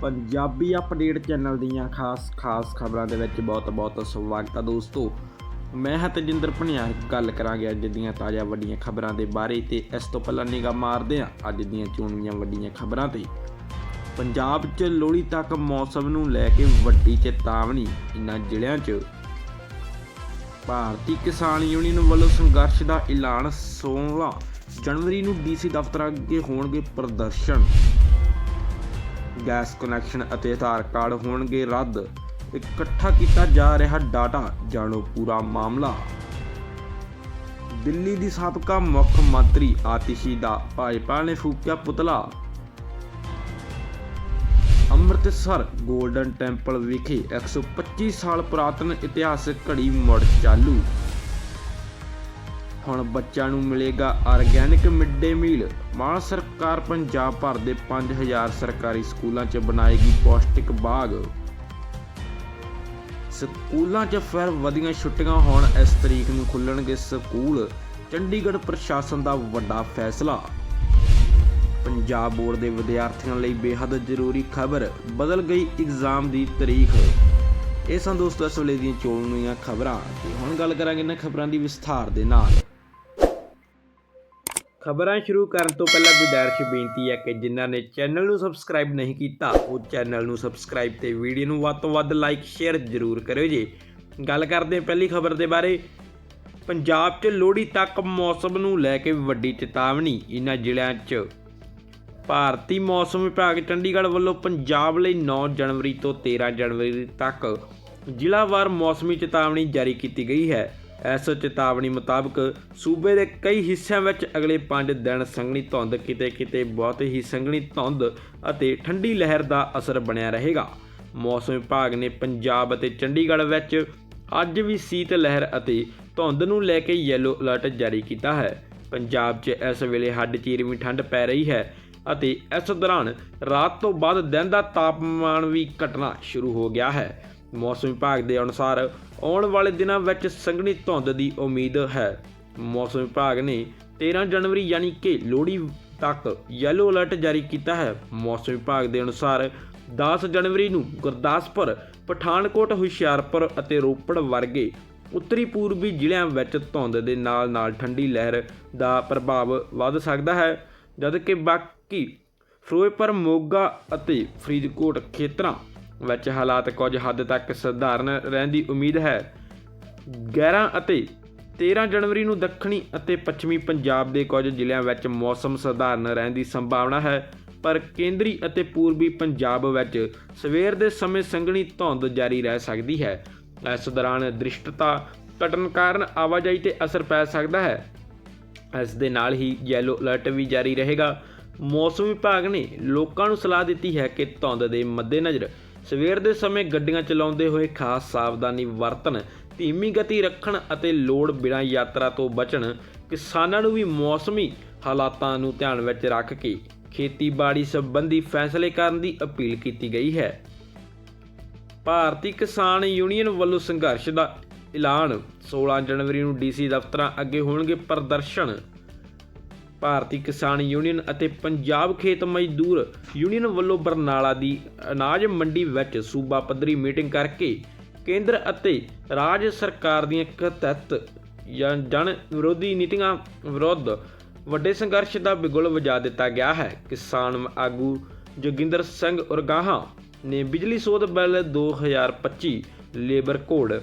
Punjabi update channel ਦੀਆਂ ਖਾਸ ਖਾਸ ਖਬਰਾਂ ਦੇ ਵਿੱਚ ਬਹੁਤ ਬਹੁਤ ਸਵਾਗਤ ਹੈ ਦੋਸਤੋ। ਮੈਂ ਹਾਂ ਤਜਿੰਦਰ ਭਣਿਆ ਗੱਲ ਕਰਾਂਗੇ ਅੱਜ ਦੀਆਂ ਤਾਜ਼ਾ ਵੱਡੀਆਂ ਖਬਰਾਂ ਦੇ ਬਾਰੇ ਤੇ ਇਸ ਤੋਂ ਪਹਿਲਾਂ ਨਿਗਾਹ ਮਾਰਦੇ ਹਾਂ ਅੱਜ ਦੀਆਂ ਚੋਣੀਆਂ ਵੱਡੀਆਂ ਖਬਰਾਂ ਤੇ। ਪੰਜਾਬ 'ਚ ਲੋਹੜੀ ਤੱਕ ਮੌਸਮ ਨੂੰ ਲੈ ਕੇ ਵੱਡੀ ਚੇਤਾਵਨੀ ਇਨ੍ਹਾਂ ਜ਼ਿਲ੍ਹਿਆਂ 'ਚ। ਭਾਰਤੀ ਕਿਸਾਨ ਯੂਨੀਅਨ ਵੱਲੋਂ ਸੰਘਰਸ਼ ਦਾ ਐਲਾਨ 16 ਜਨਵਰੀ ਨੂੰ ਡੀਸੀ ਦਫ਼ਤਰ ਅੱਗੇ ਹੋਣਗੇ ਪ੍ਰਦਰਸ਼ਨ। ਗੈਸ ਕਨੈਕਸ਼ਨ ਅਤੇ ਆਧਾਰ ਕਾਰਡ ਹੋਣਗੇ ਰੱਦ। ਇਕੱਠਾ ਕੀਤਾ ਜਾ ਰਿਹਾ ਡਾਟਾ। ਜਾਣੋ ਪੂਰਾ ਮਾਮਲਾ। ਦਿੱਲੀ ਦੀ ਸਾਬਕਾ ਮੁੱਖ ਮੰਤਰੀ ਆਤਿਸ਼ੀ ਦਾ ਭਾਜਪਾ ਨੇ ਫੂਕਿਆ ਪੁਤਲਾ। ਅੰਮ੍ਰਿਤਸਰ ਗੋਲਡਨ ਟੈਂਪਲ ਵਿਖੇ 125 ਸਾਲ ਪੁਰਾਤਨ ਇਤਿਹਾਸਕ ਘੜੀ ਮੁੜ ਚਾਲੂ। ਹੁਣ ਬੱਚਿਆਂ ਨੂੰ ਮਿਲੇਗਾ ਆਰਗੈਨਿਕ ਮਿਡ ਡੇ ਮੀਲ। ਮਾਨ ਸਰਕਾਰ ਪੰਜਾਬ ਭਰ ਦੇ 5000 ਸਰਕਾਰੀ ਸਕੂਲਾਂ 'ਚ ਬਣਾਏਗੀ ਪੌਸ਼ਟਿਕ ਬਾਗ। ਸਕੂਲਾਂ 'ਚ ਫਿਰ ਵਧੀਆਂ ਛੁੱਟੀਆਂ ਹੋਣ, ਇਸ ਤਰੀਕ ਨੂੰ ਖੁੱਲਣਗੇ ਸਕੂਲ। ਚੰਡੀਗੜ੍ਹ ਪ੍ਰਸ਼ਾਸਨ ਦਾ ਵੱਡਾ ਫੈਸਲਾ। ਪੰਜਾਬ ਬੋਰਡ ਦੇ ਵਿਦਿਆਰਥੀਆਂ ਲਈ ਬੇहद ਜ਼ਰੂਰੀ ਖਬਰ, ਬਦਲ ਗਈ ਐਗਜ਼ਾਮ ਦੀ ਤਰੀਖ ਇਹ ਸਨ ਦੋਸਤੋ, ਇਸ ਵੇਲੇ ਦੀਆਂ ਚੋਣਵੀਆਂ ਖਬਰਾਂ। ਤੇ ਹੁਣ ਗੱਲ ਕਰਾਂਗੇ ਇਹਨਾਂ ਖਬਰਾਂ ਦੀ ਵਿਸਥਾਰ ਦੇ ਨਾਲ। ਖਬਰਾਂ ਸ਼ੁਰੂ ਕਰਨ ਤੋਂ ਪਹਿਲਾਂ ਗੁਜ਼ਾਰਿਸ਼ ਬੇਨਤੀ ਹੈ ਕਿ ਜਿਨ੍ਹਾਂ ਨੇ ਚੈਨਲ ਨੂੰ ਸਬਸਕ੍ਰਾਈਬ ਨਹੀਂ ਕੀਤਾ, ਉਹ ਚੈਨਲ ਨੂੰ ਸਬਸਕ੍ਰਾਈਬ ਤੇ ਵੀਡੀਓ ਨੂੰ ਵੱਧ ਤੋਂ ਵੱਧ ਲਾਈਕ ਸ਼ੇਅਰ ਜ਼ਰੂਰ ਕਰਿਓ ਜੀ। ਗੱਲ ਕਰਦੇ ਹਾਂ ਪਹਿਲੀ ਖਬਰ ਦੇ ਬਾਰੇ। ਪੰਜਾਬ 'ਚ ਲੋਹੜੀ ਤੱਕ ਮੌਸਮ ਨੂੰ ਲੈ ਕੇ ਵੱਡੀ ਚੇਤਾਵਨੀ। ਇਹਨਾਂ ਜ਼ਿਲ੍ਹਿਆਂ 'ਚ ਭਾਰਤੀ ਮੌਸਮ ਵਿਭਾਗ ਚੰਡੀਗੜ੍ਹ ਵੱਲੋਂ ਪੰਜਾਬ ਲਈ 9 ਜਨਵਰੀ ਤੋਂ 13 ਜਨਵਰੀ ਤੱਕ ਜ਼ਿਲ੍ਹਾਵਾਰ ਮੌਸਮੀ ਚੇਤਾਵਨੀ ਜਾਰੀ ਕੀਤੀ ਗਈ ਹੈ। ਇਸ ਚੇਤਾਵਨੀ ਮੁਤਾਬਕ ਸੂਬੇ ਦੇ ਕਈ ਹਿੱਸਿਆਂ ਵਿੱਚ ਅਗਲੇ 5 ਦਿਨ ਸੰਘਣੀ ਧੁੰਦ ਕਿਤੇ-ਕਿਤੇ ਬਹੁਤ ਹੀ ਸੰਘਣੀ ਧੁੰਦ ਅਤੇ ਠੰਡੀ ਲਹਿਰ ਦਾ ਅਸਰ ਬਣਿਆ ਰਹੇਗਾ। ਮੌਸਮ ਵਿਭਾਗ ਨੇ ਪੰਜਾਬ ਅਤੇ ਚੰਡੀਗੜ੍ਹ ਵਿੱਚ ਅੱਜ ਵੀ ਸੀਤ ਲਹਿਰ ਅਤੇ ਧੁੰਦ ਨੂੰ ਲੈ ਕੇ ਯੈਲੋ ਅਲਰਟ ਜਾਰੀ ਕੀਤਾ ਹੈ। ਪੰਜਾਬ 'ਚ ਇਸ ਵੇਲੇ ਹੱਡ ਚੀਰਵੀਂ ਠੰਡ ਪੈ ਰਹੀ ਹੈ ਅਤੇ ਇਸ ਦੌਰਾਨ ਰਾਤ ਤੋਂ ਬਾਅਦ ਦਿਨ ਦਾ ਤਾਪਮਾਨ ਵੀ ਘਟਣਾ ਸ਼ੁਰੂ ਹੋ ਗਿਆ ਹੈ। ਮੌਸਮ ਵਿਭਾਗ ਦੇ ਅਨੁਸਾਰ ਆਉਣ ਵਾਲੇ ਦਿਨਾਂ ਵਿੱਚ ਸੰਘਣੀ ਧੁੰਦ ਦੀ ਉਮੀਦ ਹੈ। ਮੌਸਮ ਵਿਭਾਗ ਨੇ 13 ਜਨਵਰੀ ਯਾਨੀ ਕਿ ਲੋਹੜੀ ਤੱਕ ਯੈਲੋ ਅਲਰਟ ਜਾਰੀ ਕੀਤਾ ਹੈ। ਮੌਸਮ ਵਿਭਾਗ ਦੇ ਅਨੁਸਾਰ 10 ਜਨਵਰੀ ਨੂੰ ਗੁਰਦਾਸਪੁਰ, ਪਠਾਨਕੋਟ, ਹੁਸ਼ਿਆਰਪੁਰ ਅਤੇ ਰੋਪੜ ਵਰਗੇ ਉੱਤਰੀ ਪੂਰਬੀ ਜ਼ਿਲ੍ਹਿਆਂ ਵਿੱਚ ਧੁੰਦ ਦੇ ਨਾਲ-ਨਾਲ ਠੰਡੀ ਲਹਿਰ ਦਾ ਪ੍ਰਭਾਵ ਵੱਧ ਸਕਦਾ ਹੈ। ਜਦਕਿ ਬਾਕੀ ਫਿਰੋਜ਼ਪੁਰ, ਮੋਗਾ ਅਤੇ ਫਰੀਦਕੋਟ ਖੇਤਰਾਂ ਵਿੱਚ ਹਾਲਾਤ ਕੁਝ ਹੱਦ ਤੱਕ ਸਧਾਰਨ ਰਹਿਣ ਦੀ ਉਮੀਦ ਹੈ। 11 ਅਤੇ 13 ਜਨਵਰੀ ਨੂੰ ਦੱਖਣੀ ਅਤੇ ਪੱਛਮੀ ਪੰਜਾਬ ਦੇ ਕੁਝ ਜ਼ਿਲ੍ਹਿਆਂ ਵਿੱਚ ਮੌਸਮ ਸਧਾਰਨ ਰਹਿਣ ਦੀ ਸੰਭਾਵਨਾ ਹੈ, ਪਰ ਕੇਂਦਰੀ ਅਤੇ ਪੂਰਬੀ ਪੰਜਾਬ ਵਿੱਚ ਸਵੇਰ ਦੇ ਸਮੇਂ ਸੰਘਣੀ ਧੁੰਦ ਜਾਰੀ ਰਹਿ ਸਕਦੀ ਹੈ। ਇਸ ਦੌਰਾਨ ਦ੍ਰਿਸ਼ਟਤਾ ਘਟਣ ਕਾਰਨ ਆਵਾਜਾਈ ਤੇ ਅਸਰ ਪੈ ਸਕਦਾ ਹੈ। ਇਸ ਦੇ ਨਾਲ ਹੀ ਯੈਲੋ ਅਲਰਟ ਵੀ ਜਾਰੀ ਰਹੇਗਾ। ਮੌਸਮ ਵਿਭਾਗ ਨੇ ਲੋਕਾਂ ਨੂੰ ਸਲਾਹ ਦਿੱਤੀ ਹੈ ਕਿ ਧੁੰਦ ਦੇ ਮੱਦੇਨਜ਼ਰ ਸਵੇਰ ਦੇ ਸਮੇਂ ਗੱਡੀਆਂ ਚਲਾਉਂਦੇ ਹੋਏ ਖਾਸ ਸਾਵਧਾਨੀ ਵਰਤਣ, ਧੀਮੀ ਗਤੀ ਰੱਖਣ ਅਤੇ ਲੋੜ ਬਿਨਾਂ ਯਾਤਰਾ ਤੋਂ ਬਚਣ, ਕਿਸਾਨਾਂ ਨੂੰ ਵੀ ਮੌਸਮੀ ਹਾਲਾਤਾਂ ਨੂੰ ਧਿਆਨ ਵਿੱਚ ਰੱਖ ਕੇ ਖੇਤੀਬਾੜੀ ਸੰਬੰਧੀ ਫੈਸਲੇ ਕਰਨ ਦੀ ਅਪੀਲ ਕੀਤੀ ਗਈ ਹੈ। ਭਾਰਤੀ ਕਿਸਾਨ ਯੂਨੀਅਨ ਵੱਲੋਂ ਸੰਘਰਸ਼ ਦਾ ਐਲਾਨ 16 ਜਨਵਰੀ ਨੂੰ ਡੀਸੀ ਦਫ਼ਤਰਾਂ ਅੱਗੇ ਹੋਣਗੇ ਪ੍ਰਦਰਸ਼ਨ। ਭਾਰਤੀ ਕਿਸਾਨ ਯੂਨੀਅਨ ਅਤੇ ਪੰਜਾਬ ਖੇਤ ਮਜ਼ਦੂਰ ਯੂਨੀਅਨ ਵੱਲੋਂ ਬਰਨਾਲਾ ਦੀ ਅਨਾਜ ਮੰਡੀ ਵਿੱਚ ਸੂਬਾ ਪੱਧਰੀ ਮੀਟਿੰਗ ਕਰਕੇ ਕੇਂਦਰ ਅਤੇ ਰਾਜ ਸਰਕਾਰ ਦੀਆਂ ਕਥਿਤ ਜਾਂ ਜਨ ਵਿਰੋਧੀ ਨੀਤੀਆਂ ਵਿਰੁੱਧ ਵੱਡੇ ਸੰਘਰਸ਼ ਦਾ ਬਿਗੁਲ ਵਜਾ ਦਿੱਤਾ ਗਿਆ ਹੈ। ਕਿਸਾਨ ਆਗੂ ਜੋਗਿੰਦਰ ਸਿੰਘ ਉਰਗਾਹਾਂ ਨੇ ਬਿਜਲੀ ਸੋਧ ਬਿੱਲ 2025 ਲੇਬਰ ਕੋਡ,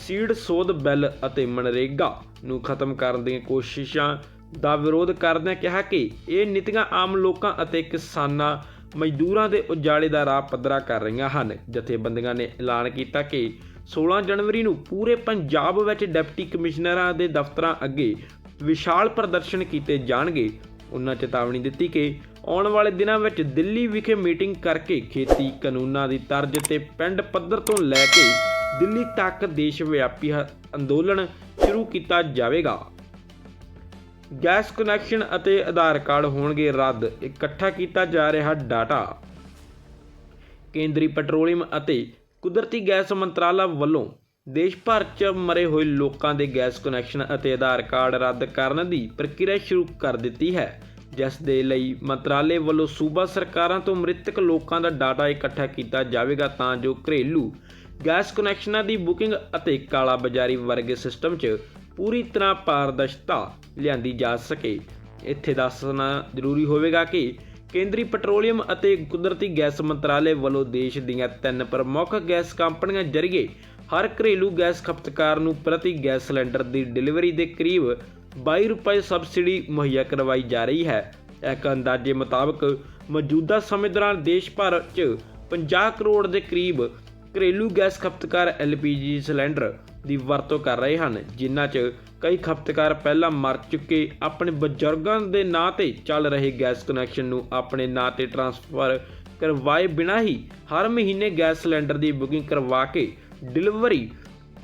ਸੀਡ ਸੋਧ ਬਿੱਲ ਅਤੇ ਮਨਰੇਗਾ ਨੂੰ ਖਤਮ ਕਰਨ ਦੀਆਂ ਕੋਸ਼ਿਸ਼ਾਂ ਦਾ ਵਿਰੋਧ ਕਰਦਿਆਂ ਕਿਹਾ ਕਿ ਇਹ ਨੀਤੀਆਂ ਆਮ ਲੋਕਾਂ ਅਤੇ ਕਿਸਾਨਾਂ, ਮਜ਼ਦੂਰਾਂ ਦੇ ਉਜਾੜੇ ਦਾ ਰਾਹ ਪੱਧਰਾ ਕਰ ਰਹੀਆਂ ਹਨ। ਜਥੇਬੰਦੀਆਂ ਨੇ ਐਲਾਨ ਕੀਤਾ ਕਿ 16 ਜਨਵਰੀ ਨੂੰ ਪੂਰੇ ਪੰਜਾਬ ਵਿੱਚ ਡਿਪਟੀ ਕਮਿਸ਼ਨਰਾਂ ਦੇ ਦਫ਼ਤਰਾਂ ਅੱਗੇ ਵਿਸ਼ਾਲ ਪ੍ਰਦਰਸ਼ਨ ਕੀਤੇ ਜਾਣਗੇ। ਉਹਨਾਂ ਚੇਤਾਵਨੀ ਦਿੱਤੀ ਕਿ ਆਉਣ ਵਾਲੇ ਦਿਨਾਂ ਵਿੱਚ ਦਿੱਲੀ ਵਿਖੇ ਮੀਟਿੰਗ ਕਰਕੇ ਖੇਤੀ ਕਾਨੂੰਨਾਂ ਦੀ ਤਰਜ਼ ਤੇ ਪਿੰਡ ਪੱਧਰ ਤੋਂ ਲੈ ਕੇ ਦਿੱਲੀ ਤੱਕ ਦੇਸ਼ ਵਿਆਪੀ ਹ- ਅੰਦੋਲਨ ਸ਼ੁਰੂ ਕੀਤਾ ਜਾਵੇਗਾ। ਗੈਸ ਕਨੈਕਸ਼ਨ ਅਤੇ ਆਧਾਰ ਕਾਰਡ ਹੋਣਗੇ ਰੱਦ। ਇਕੱਠਾ ਕੀਤਾ ਜਾ ਰਿਹਾ ਡਾਟਾ। ਕੇਂਦਰੀ ਪੈਟਰੋਲੀਅਮ ਅਤੇ ਕੁਦਰਤੀ ਗੈਸ ਮੰਤਰਾਲਾ ਵੱਲੋਂ ਦੇਸ਼ ਭਰ 'ਚ ਮਰੇ ਹੋਏ ਲੋਕਾਂ ਦੇ ਗੈਸ ਕਨੈਕਸ਼ਨ ਅਤੇ ਆਧਾਰ ਕਾਰਡ ਰੱਦ ਕਰਨ ਦੀ ਪ੍ਰਕਿਰਿਆ ਸ਼ੁਰੂ ਕਰ ਦਿੱਤੀ ਹੈ। ਜਿਸ ਦੇ ਲਈ ਮੰਤਰਾਲੇ ਵੱਲੋਂ ਸੂਬਾ ਸਰਕਾਰਾਂ ਤੋਂ ਮ੍ਰਿਤਕ ਲੋਕਾਂ ਦਾ ਡਾਟਾ ਇਕੱਠਾ ਕੀਤਾ ਜਾਵੇਗਾ ਤਾਂ ਜੋ ਘਰੇਲੂ ਗੈਸ ਕਨੈਕਸ਼ਨਾਂ ਦੀ ਬੁਕਿੰਗ ਅਤੇ ਕਾਲਾ ਬਾਜ਼ਾਰੀ ਵਰਗੇ ਸਿਸਟਮ 'ਚ ਪੂਰੀ ਤਰ੍ਹਾਂ ਪਾਰਦਰਸ਼ਤਾ ਲਿਆਂਦੀ ਜਾ ਸਕੇ। ਇੱਥੇ ਦੱਸਣਾ ਜ਼ਰੂਰੀ ਹੋਵੇਗਾ ਕਿ ਕੇਂਦਰੀ ਪੈਟਰੋਲੀਅਮ ਅਤੇ ਕੁਦਰਤੀ ਗੈਸ ਮੰਤਰਾਲੇ ਵੱਲੋਂ ਦੇਸ਼ ਦੀਆਂ ਤਿੰਨ ਪ੍ਰਮੁੱਖ ਗੈਸ ਕੰਪਨੀਆਂ ਜ਼ਰੀਏ ਹਰ ਘਰੇਲੂ ਗੈਸ ਖਪਤਕਾਰ ਨੂੰ ਪ੍ਰਤੀ ਗੈਸ ਸਿਲੰਡਰ ਦੀ ਡਿਲੀਵਰੀ ਦੇ ਕਰੀਬ 22 ਰੁਪਏ ਸਬਸਿਡੀ ਮੁਹੱਈਆ ਕਰਵਾਈ ਜਾ ਰਹੀ ਹੈ। ਇੱਕ ਅੰਦਾਜ਼ੇ ਮੁਤਾਬਕ ਮੌਜੂਦਾ ਸਮੇਂ ਦੌਰਾਨ ਦੇਸ਼ ਭਰ 'ਚ 50 ਕਰੋੜ ਦੇ ਕਰੀਬ ਘਰੇਲੂ ਗੈਸ ਖਪਤਕਾਰ LPG ਸਿਲੰਡਰ ਦੀ ਵਰਤੋਂ ਕਰ ਰਹੇ ਹਨ, ਜਿਨ੍ਹਾਂ 'ਚ ਕਈ ਖਪਤਕਾਰ ਪਹਿਲਾਂ ਮਰ ਚੁੱਕੇ ਆਪਣੇ ਬਜ਼ੁਰਗਾਂ ਦੇ ਨਾਂ ਤੇ ਚੱਲ ਰਹੇ ਗੈਸ ਕਨੈਕਸ਼ਨ ਨੂੰ ਆਪਣੇ ਨਾਂ ਤੇ ਟ੍ਰਾਂਸਫਰ ਕਰਵਾਏ ਬਿਨਾਂ ਹੀ ਹਰ ਮਹੀਨੇ ਗੈਸ ਸਿਲੰਡਰ ਦੀ ਬੁਕਿੰਗ ਕਰਵਾ ਕੇ ਡਿਲੀਵਰੀ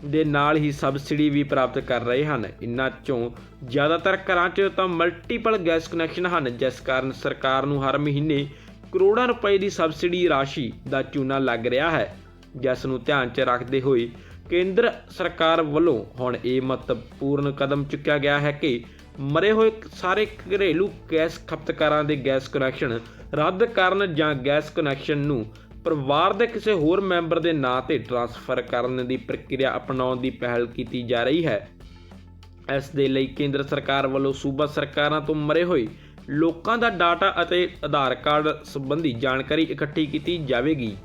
ਦੇ ਨਾਲ ਹੀ ਸਬਸਿਡੀ ਵੀ ਪ੍ਰਾਪਤ ਕਰ ਰਹੇ ਹਨ। ਇਨ੍ਹਾਂ ਚੋਂ ਜ਼ਿਆਦਾਤਰ ਘਰਾਂ 'ਚ ਤਾਂ ਮਲਟੀਪਲ ਗੈਸ ਕਨੈਕਸ਼ਨ ਹਨ, ਜਿਸ ਕਾਰਨ ਸਰਕਾਰ ਨੂੰ ਹਰ ਮਹੀਨੇ ਕਰੋੜਾਂ ਰੁਪਏ ਦੀ ਸਬਸਿਡੀ ਰਾਸ਼ੀ ਦਾ ਚੂਨਾ ਲੱਗ ਰਿਹਾ ਹੈ। ਜਿਸ ਨੂੰ ਧਿਆਨ 'ਚ ਰੱਖਦੇ ਹੋਏ ਕੇਂਦਰ ਸਰਕਾਰ ਵੱਲੋਂ ਹੁਣ ਇਹ ਮਹੱਤਵਪੂਰਨ ਕਦਮ ਚੁੱਕਿਆ ਗਿਆ ਹੈ ਕਿ ਮਰੇ ਹੋਏ ਸਾਰੇ ਘਰੇਲੂ ਗੈਸ ਖਪਤਕਾਰਾਂ ਦੇ ਗੈਸ ਕਨੈਕਸ਼ਨ ਰੱਦ ਕਰਨ ਜਾਂ ਗੈਸ ਕਨੈਕਸ਼ਨ ਨੂੰ ਪਰਿਵਾਰ ਦੇ ਕਿਸੇ ਹੋਰ ਮੈਂਬਰ ਦੇ ਨਾਂ ਤੇ ਟ੍ਰਾਂਸਫਰ ਕਰਨ ਦੀ ਪ੍ਰਕਿਰਿਆ ਅਪਣਾਉਣ ਦੀ ਪਹਿਲ ਕੀਤੀ ਜਾ ਰਹੀ ਹੈ। ਇਸ ਦੇ ਲਈ ਕੇਂਦਰ ਸਰਕਾਰ ਵੱਲੋਂ ਸੂਬਾ ਸਰਕਾਰਾਂ ਤੋਂ ਮਰੇ ਹੋਏ ਲੋਕਾਂ ਦਾ ਡਾਟਾ ਅਤੇ ਆਧਾਰ ਕਾਰਡ ਸੰਬੰਧੀ ਜਾਣਕਾਰੀ ਇਕੱਠੀ ਕੀਤੀ ਜਾਵੇਗੀ।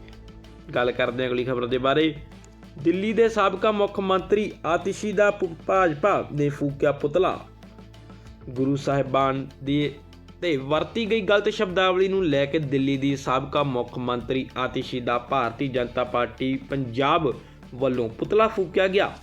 ਗੱਲ ਕਰਦੇ ਹਾਂ ਅਗਲੀ ਖਬਰ ਦੇ ਬਾਰੇ। ਦਿੱਲੀ ਦੇ ਸਾਬਕਾ ਮੁੱਖ ਮੰਤਰੀ ਆਤਿਸ਼ੀ ਦਾ ਪੁ- ਭਾਜਪਾ ਨੇ ਫੂਕਿਆ ਪੁਤਲਾ। ਗੁਰੂ ਸਾਹਿਬਾਨ ਦੀ ਤੇ ਵਰਤੀ ਗਈ ਗਲਤ ਸ਼ਬਦਾਵਲੀ ਨੂੰ ਲੈ ਕੇ ਦਿੱਲੀ ਦੀ ਸਾਬਕਾ ਮੁੱਖ ਮੰਤਰੀ ਆਤਿਸ਼ੀ ਦਾ ਭਾਰਤੀ ਜਨਤਾ ਪਾਰਟੀ ਪੰਜਾਬ ਵੱਲੋਂ ਪੁਤਲਾ ਫੂਕਿਆ ਗਿਆ।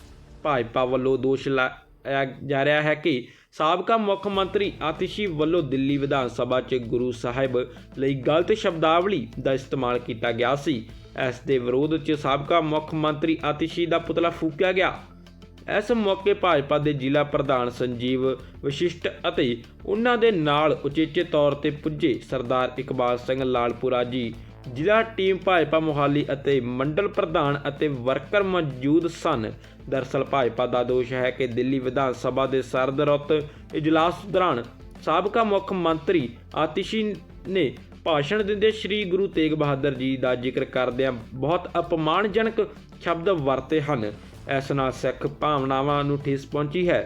ਭਾਜਪਾ ਵੱਲੋਂ ਦੋਸ਼ ਲਾਇਆ ਜਾ ਰਿਹਾ ਹੈ ਕਿ ਸਾਬਕਾ ਮੁੱਖ ਮੰਤਰੀ ਆਤਿਸ਼ੀ ਵੱਲੋਂ ਦਿੱਲੀ ਵਿਧਾਨ ਸਭਾ 'ਚ ਗੁਰੂ ਸਾਹਿਬ ਲਈ ਗਲਤ ਸ਼ਬਦਾਵਲੀ ਦਾ ਇਸਤੇਮਾਲ ਕੀਤਾ ਗਿਆ ਸੀ। ਇਸ ਦੇ ਵਿਰੋਧ 'ਚ ਸਾਬਕਾ ਮੁੱਖ ਮੰਤਰੀ ਆਤਿਸ਼ੀ ਦਾ ਪੁਤਲਾ ਫੂਕਿਆ ਗਿਆ। ਇਸ ਮੌਕੇ ਭਾਜਪਾ ਦੇ ਜ਼ਿਲ੍ਹਾ ਪ੍ਰਧਾਨ ਸੰਜੀਵ ਵਿਸ਼ਿਸ਼ਟ ਅਤੇ ਉਹਨਾਂ ਦੇ ਨਾਲ ਉਚੇਚੇ ਤੌਰ ਤੇ ਪੁੱਜੇ ਸਰਦਾਰ ਇਕਬਾਲ ਸਿੰਘ ਲਾਲਪੁਰਾ ਜੀ, ਜ਼ਿਲ੍ਹਾ ਟੀਮ ਭਾਜਪਾ ਮੋਹਾਲੀ ਅਤੇ ਮੰਡਲ ਪ੍ਰਧਾਨ ਅਤੇ ਵਰਕਰ ਮੌਜੂਦ ਸਨ। ਦਰਸਲ ਭਾਜਪਾ ਦਾ ਦੋਸ਼ ਹੈ ਕਿ ਦਿੱਲੀ ਵਿਧਾਨ ਸਭਾ ਦੇ ਸਰਦਰੁੱਤ ਇਜਲਾਸ ਦੌਰਾਨ ਸਾਬਕਾ ਮੁੱਖ ਮੰਤਰੀ ਆਤਿਸ਼ੀ ਨੇ ਭਾਸ਼ਣ ਦਿੰਦੇ ਸ੍ਰੀ ਗੁਰੂ ਤੇਗ ਬਹਾਦਰ ਜੀ ਦਾ ਜ਼ਿਕਰ ਕਰਦਿਆਂ ਬਹੁਤ ਅਪਮਾਨਜਨਕ ਸ਼ਬਦ ਵਰਤੇ ਹਨ। ਇਸ ਨਾਲ ਸਿੱਖ ਭਾਵਨਾਵਾਂ ਨੂੰ ਠੇਸ ਪਹੁੰਚੀ ਹੈ।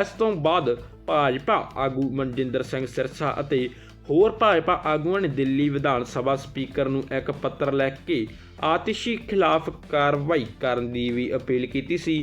ਇਸ ਤੋਂ ਬਾਅਦ ਭਾਜਪਾ ਆਗੂ ਮਨਜਿੰਦਰ ਸਿੰਘ ਸਿਰਸਾ ਅਤੇ ਹੋਰ ਭਾਜਪਾ ਆਗੂਆਂ ਨੇ ਦਿੱਲੀ ਵਿਧਾਨ ਸਭਾ ਸਪੀਕਰ ਨੂੰ ਇੱਕ ਪੱਤਰ ਲਿਖ ਕੇ ਆਤਿਸ਼ੀ ਖਿਲਾਫ ਕਾਰਵਾਈ ਕਰਨ ਦੀ ਵੀ ਅਪੀਲ ਕੀਤੀ ਸੀ।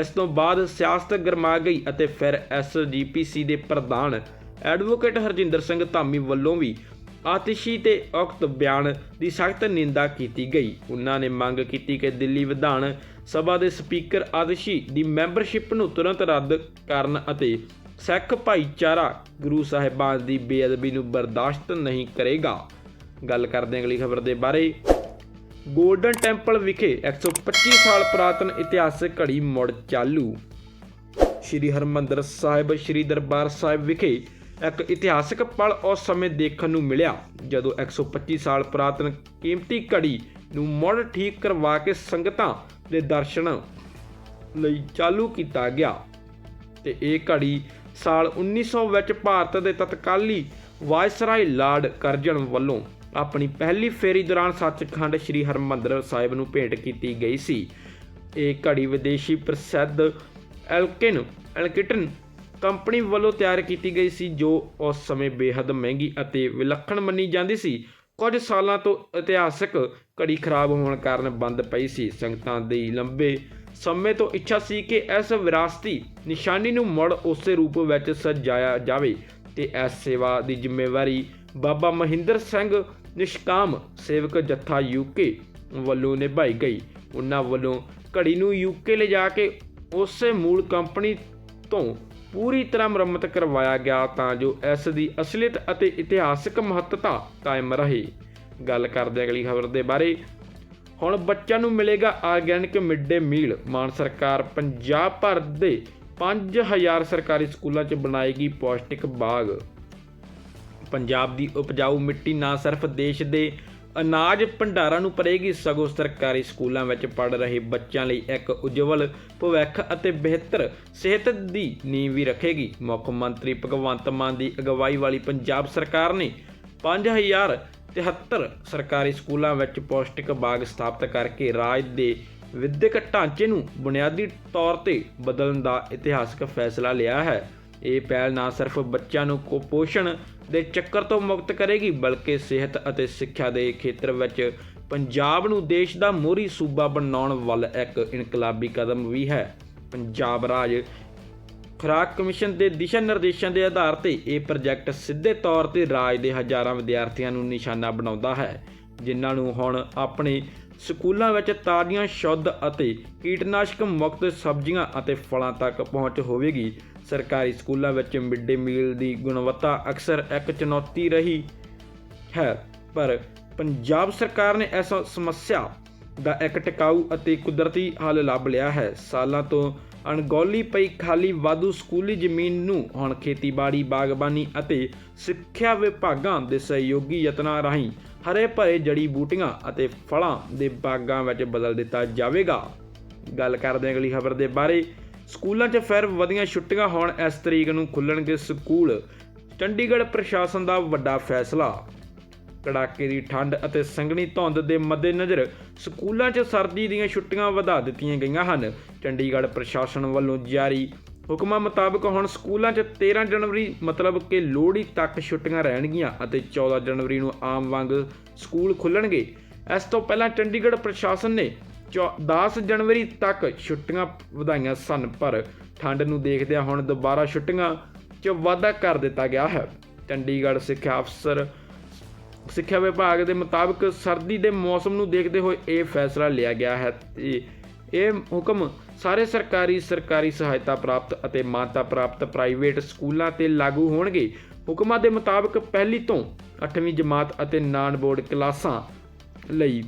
ਇਸ ਤੋਂ ਬਾਅਦ ਸਿਆਸਤ ਗਰਮਾ ਗਈ ਅਤੇ ਫਿਰ ਐਸਜੀਪੀਸੀ ਦੇ ਪ੍ਰਧਾਨ ਐਡਵੋਕੇਟ ਹਰਜਿੰਦਰ ਸਿੰਘ ਧਾਮੀ ਵੱਲੋਂ ਵੀ ਆਤਿਸ਼ੀ ਤੇ ਉਕਤ ਬਿਆਨ ਦੀ ਸਖਤ ਨਿੰਦਾ ਕੀਤੀ ਗਈ। ਉਹਨਾਂ ਨੇ ਮੰਗ ਕੀਤੀ ਕਿ ਦਿੱਲੀ ਵਿਧਾਨ ਸਭਾ ਦੇ ਸਪੀਕਰ ਆਤਿਸ਼ੀ ਦੀ ਮੈਂਬਰਸ਼ਿਪ ਨੂੰ ਤੁਰੰਤ ਰੱਦ ਕਰਨ ਅਤੇ ਸਿੱਖ ਭਾਈਚਾਰਾ ਗੁਰੂ ਸਾਹਿਬਾਨ ਦੀ ਬੇਅਦਬੀ ਨੂੰ ਬਰਦਾਸ਼ਤ ਨਹੀਂ ਕਰੇਗਾ। ਗੱਲ ਕਰਦੇ ਅਗਲੀ ਖਬਰ ਦੇ ਬਾਰੇ। ਗੋਲਡਨ ਟੈਂਪਲ ਵਿਖੇ 125 ਸਾਲ ਪੁਰਾਤਨ ਇਤਿਹਾਸਕ ਘੜੀ ਮੁੜ ਚਾਲੂ। ਸ਼੍ਰੀ ਹਰਮੰਦਰ ਸਾਹਿਬ, ਸ਼੍ਰੀ ਦਰਬਾਰ ਸਾਹਿਬ ਵਿਖੇ ਇੱਕ ਇਤਿਹਾਸਕ ਪਲ ਉਸ ਸਮੇਂ ਦੇਖਣ ਨੂੰ ਮਿਲਿਆ, ਜਦੋਂ 125 ਸਾਲ ਪੁਰਾਤਨ ਕੀਮਤੀ ਘੜੀ ਨੂੰ ਮੁੜ ਠੀਕ ਕਰਵਾ ਕੇ ਸੰਗਤਾਂ ਦੇ ਦਰਸ਼ਨ ਲਈ ਚਾਲੂ ਕੀਤਾ ਗਿਆ। ਤੇ ਇਹ ਘੜੀ ਸਾਲ 1900 ਵਿੱਚ ਭਾਰਤ ਦੇ ਤਤਕਾਲੀ ਵਾਇਸਰਾਏ ਲਾਰਡ ਕਰਜਨ ਵੱਲੋਂ ਆਪਣੀ ਪਹਿਲੀ ਫੇਰੀ ਦੌਰਾਨ ਸੱਚਖੰਡ ਸ੍ਰੀ ਹਰਮੰਦਰ ਸਾਹਿਬ ਨੂੰ ਭੇਟ ਕੀਤੀ ਗਈ ਸੀ। ਇਹ ਘੜੀ ਵਿਦੇਸ਼ੀ ਪ੍ਰਸਿੱਧ ਐਲਕਿਨ ਐਲਕਿਟਨ ਕੰਪਨੀ ਵੱਲੋਂ ਤਿਆਰ ਕੀਤੀ ਗਈ ਸੀ, ਜੋ ਉਸ ਸਮੇਂ ਬੇਹੱਦ ਮਹਿੰਗੀ ਅਤੇ ਵਿਲੱਖਣ ਮੰਨੀ ਜਾਂਦੀ ਸੀ। ਕੁਝ ਸਾਲਾਂ ਤੋਂ ਇਤਿਹਾਸਕ ਘੜੀ ਖਰਾਬ ਹੋਣ ਕਾਰਨ ਬੰਦ ਪਈ ਸੀ। ਸੰਗਤਾਂ ਦੀ ਲੰਬੇ ਸਮੇਂ ਤੋਂ ਇੱਛਾ ਸੀ ਕਿ ਇਸ ਵਿਰਾਸਤੀ ਨਿਸ਼ਾਨੀ ਨੂੰ ਮੁੜ ਉਸੇ ਰੂਪ ਵਿੱਚ ਸਜਾਇਆ ਜਾਵੇ ਤੇ ਇਸ ਸੇਵਾ ਦੀ ਜ਼ਿੰਮੇਵਾਰੀ ਬਾਬਾ ਮਹਿੰਦਰ ਸਿੰਘ ਨਿਸ਼ਕਾਮ ਸੇਵਕ ਜੱਥਾ ਯੂਕੇ ਵੱਲੋਂ ਨਿਭਾਈ ਗਈ। ਉਹਨਾਂ ਵੱਲੋਂ ਘੜੀ ਨੂੰ ਯੂਕੇ ਲਿਜਾ ਕੇ ਉਸੇ ਮੂਲ ਕੰਪਨੀ ਤੋਂ ਪੂਰੀ ਤਰ੍ਹਾਂ ਮੁਰੰਮਤ ਕਰਵਾਇਆ ਗਿਆ ਤਾਂ ਜੋ ਇਸ ਦੀ ਅਸਲੀਅਤ ਅਤੇ ਇਤਿਹਾਸਕ ਮਹੱਤਤਾ ਕਾਇਮ ਰਹੇ। ਗੱਲ ਕਰਦੇ ਅਗਲੀ ਖਬਰ ਦੇ ਬਾਰੇ। ਹੁਣ ਬੱਚਿਆਂ ਨੂੰ ਮਿਲੇਗਾ ਆਰਗੈਨਿਕ ਮਿਡ ਡੇ ਮੀਲ। ਮਾਨ ਸਰਕਾਰ ਪੰਜਾਬ ਭਰ ਦੇ 5000 ਸਰਕਾਰੀ ਸਕੂਲਾਂ 'ਚ ਬਣਾਏਗੀ ਪੌਸ਼ਟਿਕ ਬਾਗ। ਪੰਜਾਬ ਦੀ ਉਪਜਾਊ ਮਿੱਟੀ ਨਾ ਸਿਰਫ ਦੇਸ਼ ਦੇ ਅਨਾਜ ਭੰਡਾਰਾਂ ਨੂੰ ਭਰੇਗੀ ਸਗੋਂ ਸਰਕਾਰੀ ਸਕੂਲਾਂ ਵਿੱਚ ਪੜ੍ਹ ਰਹੇ ਬੱਚਿਆਂ ਲਈ ਇੱਕ ਉਜਵਲ, ਭਵਿੱਖ ਅਤੇ ਬਿਹਤਰ ਸਿਹਤ ਦੀ ਨੀਂਹ ਵੀ ਰੱਖੇਗੀ। ਮੁੱਖ ਮੰਤਰੀ ਭਗਵੰਤ ਮਾਨ ਦੀ ਅਗਵਾਈ ਵਾਲੀ ਪੰਜਾਬ ਸਰਕਾਰ ਨੇ 5073 ਸਰਕਾਰੀ ਸਕੂਲਾਂ ਵਿੱਚ ਪੌਸ਼ਟਿਕ ਬਾਗ ਸਥਾਪਿਤ ਕਰਕੇ ਰਾਜ ਦੇ ਵਿਦਿਅਕ ਢਾਂਚੇ ਨੂੰ ਬੁਨਿਆਦੀ ਤੌਰ ਤੇ ਬਦਲਣ ਦਾ ਇਤਿਹਾਸਕ ਫੈਸਲਾ ਲਿਆ ਹੈ। ਇਹ ਪਹਿਲ ਨਾ ਸਿਰਫ ਬੱਚਿਆਂ ਨੂੰ ਕੁਪੋਸ਼ਣ ਦੇ ਚੱਕਰ ਤੋਂ ਮੁਕਤ ਕਰੇਗੀ, ਬਲਕਿ ਸਿਹਤ ਅਤੇ ਸਿੱਖਿਆ ਦੇ ਖੇਤਰ ਵਿੱਚ ਪੰਜਾਬ ਨੂੰ ਦੇਸ਼ ਦਾ ਮੋਹਰੀ ਸੂਬਾ ਬਣਾਉਣ ਵੱਲ ਇੱਕ ਇਨਕਲਾਬੀ ਕਦਮ ਵੀ ਹੈ। ਪੰਜਾਬ ਰਾਜ ਖੁਰਾਕ ਕਮਿਸ਼ਨ ਦੇ ਦਿਸ਼ਾ ਨਿਰਦੇਸ਼ਾਂ ਦੇ ਆਧਾਰ ਤੇ ਇਹ ਪ੍ਰੋਜੈਕਟ ਸਿੱਧੇ ਤੌਰ ਤੇ ਰਾਜ ਦੇ ਹਜ਼ਾਰਾਂ ਵਿਦਿਆਰਥੀਆਂ ਨੂੰ ਨਿਸ਼ਾਨਾ ਬਣਾਉਂਦਾ ਹੈ, ਜਿਨ੍ਹਾਂ ਨੂੰ ਹੁਣ ਆਪਣੇ ਸਕੂਲਾਂ ਵਿੱਚ ਤਾਜ਼ੀਆਂ ਸ਼ੁੱਧ ਅਤੇ ਕੀਟਨਾਸ਼ਕ ਮੁਕਤ ਸਬਜ਼ੀਆਂ ਅਤੇ ਫਲਾਂ ਤੱਕ ਪਹੁੰਚ ਹੋਵੇਗੀ। ਸਰਕਾਰੀ ਸਕੂਲਾਂ ਵਿੱਚ ਮਿਡ ਡੇ ਮੀਲ ਦੀ ਗੁਣਵੱਤਾ ਅਕਸਰ ਇੱਕ ਚੁਣੌਤੀ ਰਹੀ ਹੈ, ਪਰ ਪੰਜਾਬ ਸਰਕਾਰ ਨੇ ਇਸ ਸਮੱਸਿਆ ਦਾ ਇੱਕ ਟਿਕਾਊ ਅਤੇ ਕੁਦਰਤੀ ਹੱਲ ਲੱਭ ਲਿਆ ਹੈ। ਸਾਲਾਂ ਤੋਂ ਅਣਗੌਲੀ ਪਈ ਖਾਲੀ ਵਾਧੂ ਸਕੂਲੀ ਜ਼ਮੀਨ ਨੂੰ ਹੁਣ ਖੇਤੀਬਾੜੀ, ਬਾਗਬਾਨੀ ਅਤੇ ਸਿੱਖਿਆ ਵਿਭਾਗਾਂ ਦੇ ਸਹਿਯੋਗੀ ਯਤਨਾਂ ਰਾਹੀਂ ਹਰੇ ਭਰੇ ਜੜੀ ਬੂਟੀਆਂ ਅਤੇ ਫਲਾਂ ਦੇ ਬਾਗਾਂ ਵਿੱਚ ਬਦਲ ਦਿੱਤਾ ਜਾਵੇਗਾ। ਗੱਲ ਕਰਦੇ ਹਾਂ ਅਗਲੀ ਖਬਰ ਦੇ ਬਾਰੇ। ਸਕੂਲਾਂ 'ਚ ਫਿਰ ਵਧੀਆਂ ਛੁੱਟੀਆਂ ਹੋਣ ਇਸ ਤਰੀਕ ਨੂੰ ਖੁੱਲਣਗੇ ਸਕੂਲ। ਚੰਡੀਗੜ੍ਹ ਪ੍ਰਸ਼ਾਸਨ ਦਾ ਵੱਡਾ ਫੈਸਲਾ ਕੜਾਕੇ ਦੀ ਠੰਡ ਅਤੇ ਸੰਘਣੀ ਧੁੰਦ ਦੇ ਮੱਦੇਨਜ਼ਰ ਸਕੂਲਾਂ 'ਚ ਸਰਦੀ ਦੀਆਂ ਛੁੱਟੀਆਂ ਵਧਾ ਦਿੱਤੀਆਂ ਗਈਆਂ ਹਨ। ਚੰਡੀਗੜ੍ਹ ਪ੍ਰਸ਼ਾਸਨ ਵੱਲੋਂ ਜਾਰੀ ਹੁਕਮਾਂ ਮੁਤਾਬਕ ਹੁਣ ਸਕੂਲਾਂ 'ਚ 13 ਜਨਵਰੀ ਮਤਲਬ ਕਿ ਲੋਹੜੀ ਤੱਕ ਛੁੱਟੀਆਂ ਰਹਿਣਗੀਆਂ ਅਤੇ 14 ਜਨਵਰੀ ਨੂੰ ਆਮ ਵਾਂਗ ਸਕੂਲ ਖੁੱਲਣਗੇ। ਇਸ ਤੋਂ ਪਹਿਲਾਂ ਚੰਡੀਗੜ੍ਹ ਪ੍ਰਸ਼ਾਸਨ ਨੇ ਚੌ- 10 ਜਨਵਰੀ ਤੱਕ ਛੁੱਟੀਆਂ ਵਧਾਈਆਂ ਸਨ, ਪਰ ਠੰਡ ਨੂੰ ਦੇਖਦਿਆਂ ਹੁਣ ਦੁਬਾਰਾ ਛੁੱਟੀਆਂ 'ਚ ਵਾਧਾ ਕਰ ਦਿੱਤਾ ਗਿਆ ਹੈ। ਚੰਡੀਗੜ੍ਹ ਸਿੱਖਿਆ ਅਫਸਰ ਸਿੱਖਿਆ ਵਿਭਾਗ ਦੇ ਮੁਤਾਬਕ ਸਰਦੀ ਦੇ ਮੌਸਮ ਨੂੰ ਦੇਖਦੇ ਹੋਏ ਇਹ ਫੈਸਲਾ ਲਿਆ ਗਿਆ ਹੈ ਇਹ ਹੁਕਮ ਸਾਰੇ ਸਰਕਾਰੀ ਸਰਕਾਰੀ ਸਹਾਇਤਾ ਪ੍ਰਾਪਤ ਅਤੇ ਮਾਨਤਾ ਪ੍ਰਾਪਤ ਪ੍ਰਾਈਵੇਟ ਸਕੂਲਾਂ ਤੇ ਲਾਗੂ ਹੋਣਗੇ। ਹੁਕਮਾਂ ਦੇ ਮੁਤਾਬਕ ਪਹਿਲੀ ਤੋਂ 8ਵੀਂ ਜਮਾਤ ਅਤੇ ਨਾਨ ਬੋਰਡ ਕਲਾਸਾਂ ਲਈ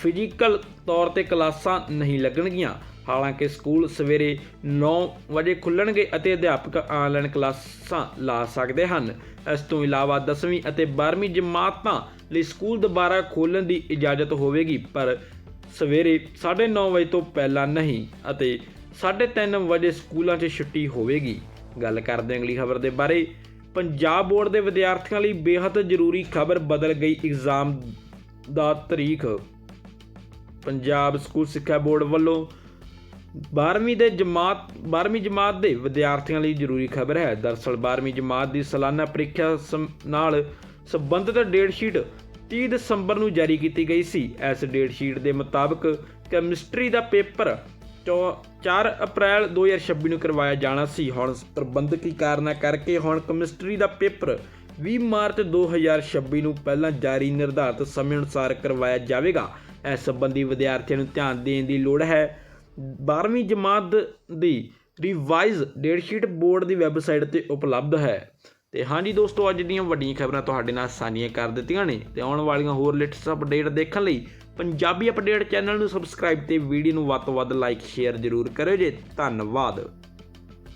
ਫਿਜ਼ੀਕਲ ਤੌਰ ਤੇ ਕਲਾਸਾਂ ਨਹੀਂ ਲੱਗਣਗੀਆਂ। ਹਾਲਾਂਕਿ ਸਕੂਲ ਸਵੇਰੇ 9 ਵਜੇ ਖੁੱਲਣਗੇ ਅਤੇ ਅਧਿਆਪਕ ਆਨਲਾਈਨ ਕਲਾਸਾਂ ਲਾ ਸਕਦੇ ਹਨ। ਇਸ ਤੋਂ ਇਲਾਵਾ 10ਵੀਂ ਅਤੇ 12ਵੀਂ ਜਮਾਤਾਂ ਲਈ ਸਕੂਲ ਦੁਬਾਰਾ ਖੋਲ੍ਹਣ ਦੀ ਇਜਾਜ਼ਤ ਹੋਵੇਗੀ, ਪਰ ਸਵੇਰੇ 9:30 ਵਜੇ ਤੋਂ ਪਹਿਲਾਂ ਨਹੀਂ ਅਤੇ 3:30 ਵਜੇ ਸਕੂਲਾਂ 'ਚ ਛੁੱਟੀ ਹੋਵੇਗੀ। ਗੱਲ ਕਰਦੇ ਅਗਲੀ ਖਬਰ ਦੇ ਬਾਰੇ। ਪੰਜਾਬ ਬੋਰਡ ਦੇ ਵਿਦਿਆਰਥੀਆਂ ਲਈ ਬੇहद ਜ਼ਰੂਰੀ ਖਬਰ ਬਦਲ ਗਈ ਐਗਜ਼ਾਮ ਦਾ ਤਰੀਖ ਪੰਜਾਬ ਸਕੂਲ ਸਿੱਖਿਆ ਬੋਰਡ ਵੱਲੋਂ 12ਵੀਂ ਦੇ ਜਮਾਤ 12ਵੀਂ ਜਮਾਤ ਦੇ ਵਿਦਿਆਰਥੀਆਂ ਲਈ ਜ਼ਰੂਰੀ ਖਬਰ ਹੈ। ਦਰਅਸਲ 12ਵੀਂ ਜਮਾਤ ਦੀ ਸਾਲਾਨਾ ਪ੍ਰੀਖਿਆ ਸਮ- ਨਾਲ ਸੰਬੰਧਿਤ ਡੇਟ ਸ਼ੀਟ 30 ਦਸੰਬਰ ਨੂੰ ਜਾਰੀ ਕੀਤੀ ਗਈ ਸੀ। ਇਸ ਡੇਟ ਸ਼ੀਟ ਦੇ ਮੁਤਾਬਕ ਕੈਮਿਸਟਰੀ ਦਾ ਪੇਪਰ ਚੌ- 4 ਅਪ੍ਰੈਲ 2026 ਨੂੰ ਕਰਵਾਇਆ ਜਾਣਾ ਸੀ। ਹੁਣ ਪ੍ਰਬੰਧਕੀ ਕਾਰਨਾਂ ਕਰਕੇ ਹੁਣ ਕੈਮਿਸਟਰੀ ਦਾ ਪੇਪਰ 20 ਮਾਰਚ 2026 ਨੂੰ ਪਹਿਲਾਂ ਜਾਰੀ ਨਿਰਧਾਰਤ ਸਮੇਂ ਅਨੁਸਾਰ ਕਰਵਾਇਆ ਜਾਵੇਗਾ। ਇਸ ਸੰਬੰਧੀ ਵਿਦਿਆਰਥੀਆਂ ਨੂੰ ਧਿਆਨ ਦੇਣ ਦੀ ਲੋੜ ਹੈ। 12ਵੀਂ ਜਮਾਤ ਦੀ ਰਿਵਾਈਜ਼ ਡੇਟ ਸ਼ੀਟ ਬੋਰਡ ਦੀ ਵੈਬਸਾਈਟ ਤੇ ਉਪਲਬਧ ਹੈ। ਤੇ ਹਾਂਜੀ ਦੋਸਤੋ, ਅੱਜ ਦੀਆਂ ਵੱਡੀਆਂ ਖਬਰਾਂ ਤੁਹਾਡੇ ਨਾਲ ਸਾਂਝੀਆਂ ਕਰ ਦਿੱਤੀਆਂ ਨੇ। ਤੇ ਆਉਣ ਵਾਲੀਆਂ ਹੋਰ ਲੇਟੈਸਟ ਅਪਡੇਟ ਦੇਖਣ ਲਈ ਪੰਜਾਬੀ ਅਪਡੇਟ ਚੈਨਲ ਨੂੰ ਸਬਸਕ੍ਰਾਈਬ ਤੇ ਵੀਡੀਓ ਨੂੰ ਵੱਧ ਤੋਂ ਵੱਧ ਲਾਈਕ ਸ਼ੇਅਰ ਜ਼ਰੂਰ ਕਰਿਓ ਜੇ। ਧੰਨਵਾਦ।